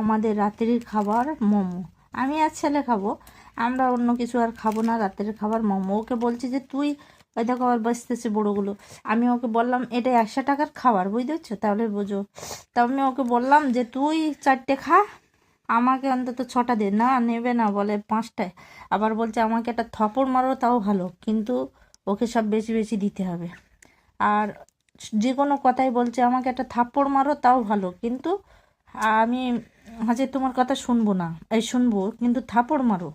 আমাদের রাত্রির খাবার মোমো। আমি আর ছেলে খাব। আমরা অন্য কিছু আর খাব না, রাত্রের খাবার মোমো। ওকে বলছি যে, তুই ওই দেখো আবার বসতেছে বড়োগুলো। আমি ওকে বললাম, এটা একশো টাকার খাবার বুঝতে পারছ তাহলে বোঝো। তা আমি ওকে বললাম যে, তুই চারটে খা, আমাকে অন্তত ছটা দে। না, নেবে না, বলে, পাঁচটায়। আবার বলছে, আমাকে একটা থপড় মারো, তাও ভালো, কিন্তু ওকে সব বেশি বেশি দিতে হবে। আর যে কোনো কথাই বলছে, আমাকে একটা থাপ্পড় মারো, তাও ভালো, কিন্তু আমি হচ্ছে তোমার কথা শুনব না। এই শুনব কিন্তু থাপড় মারো।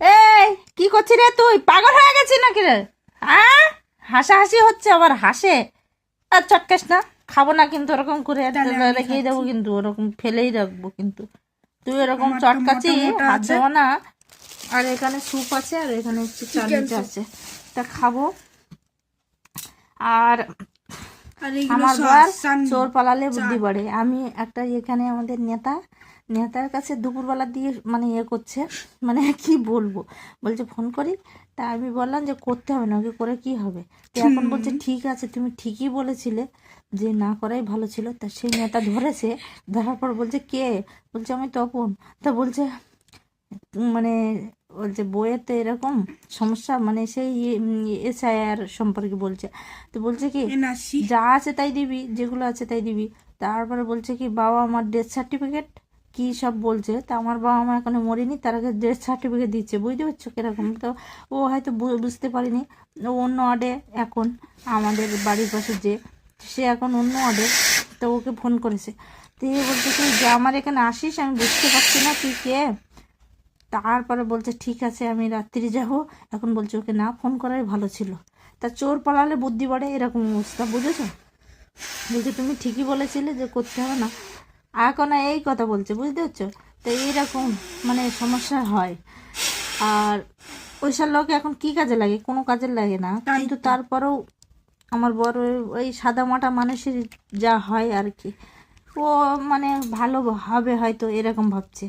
এই কি করছি রে তুই? পাগল হয়ে গেছিস নাকি রে? হ্যাঁ হাসাহাসি হচ্ছে আবার হাসে। আর চটকাস না খাব না কিন্তু ওরকম করে রেখেই দেবো কিন্তু ওরকম ফেলেই রাখব কিন্তু। তুই এরকম চটকাচ্ছি হাত দেবো না। আর এখানে স্যুপ আছে আর এখানে হচ্ছে চাটনিটা আছে। তা খাব। আর আমার বর চোর পালালে বুদ্ধি বাড়ে। আমি একটা এখানে আমাদের নেতা নেতার কাছে দুপুরবেলা দিয়ে মানে ইয়ে করছে মানে কি বলব? বলছে ফোন করি? তা আমি বললাম যে করতে হবে না ওকে করে কি হবে? তো এখন বলছে ঠিক আছে তুমি ঠিকই বলেছিলে যে না করাই ভালো ছিল। তা সেই নেতা ধরেছে ধরার পর বলছে কে? বলছে আমি তপন। তা বলছে মানে বলছে বইয়েতে এরকম সমস্যা মানে সেই এসআইআর সম্পর্কে বলছে। তো বলছে কি যা আছে তাই দিবি যেগুলো আছে তাই দিবি। তারপরে বলছে কি বাবা আমার ডেথ সার্টিফিকেট কি সব বলছে। তা আমার বাবা মা এখনও মরিনি তার আগে ডেথ সার্টিফিকেট দিচ্ছে। বুঝতে পারছ কীরকম? তো ও হয়তো বুঝতে পারিনি। ও অন্য ওয়ার্ডে এখন আমাদের বাড়ির পাশে যে সে এখন অন্য ওয়ার্ডে তো ওকে ফোন করেছে। তো বলছে কি যে আমার এখানে আসিস আমি বুঝতে পারছি না তুই কে? তারপরে বলছে ঠিক আছে আমি রাত্রি যাব। এখন বলছে ওকে না ফোন করাই ভালো ছিল। তা চোর পালালে বুদ্ধি বাড়ে এরকম অবস্থা বুঝেছ? বলছে তুমি ঠিকই বলেছিলে যে করতে হবে না। এখন এই কথা বলছে বুঝতে পারছ? তো এইরকম মানে সমস্যা হয়। আর ওইসব লোক এখন কি কাজে লাগে? কোনো কাজে লাগে না। কিন্তু তারপরেও আমার বড় ওই সাদা মাটা মানুষের যা হয় আর কি ও মানে ভালো হবে হয়তো এরকম ভাবছে।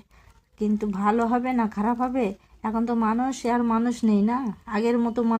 কিন্তু ভালো হবে না, খারাপ হবে? এখন তো মানুষ আর মানুষ নেই না? আগের মতো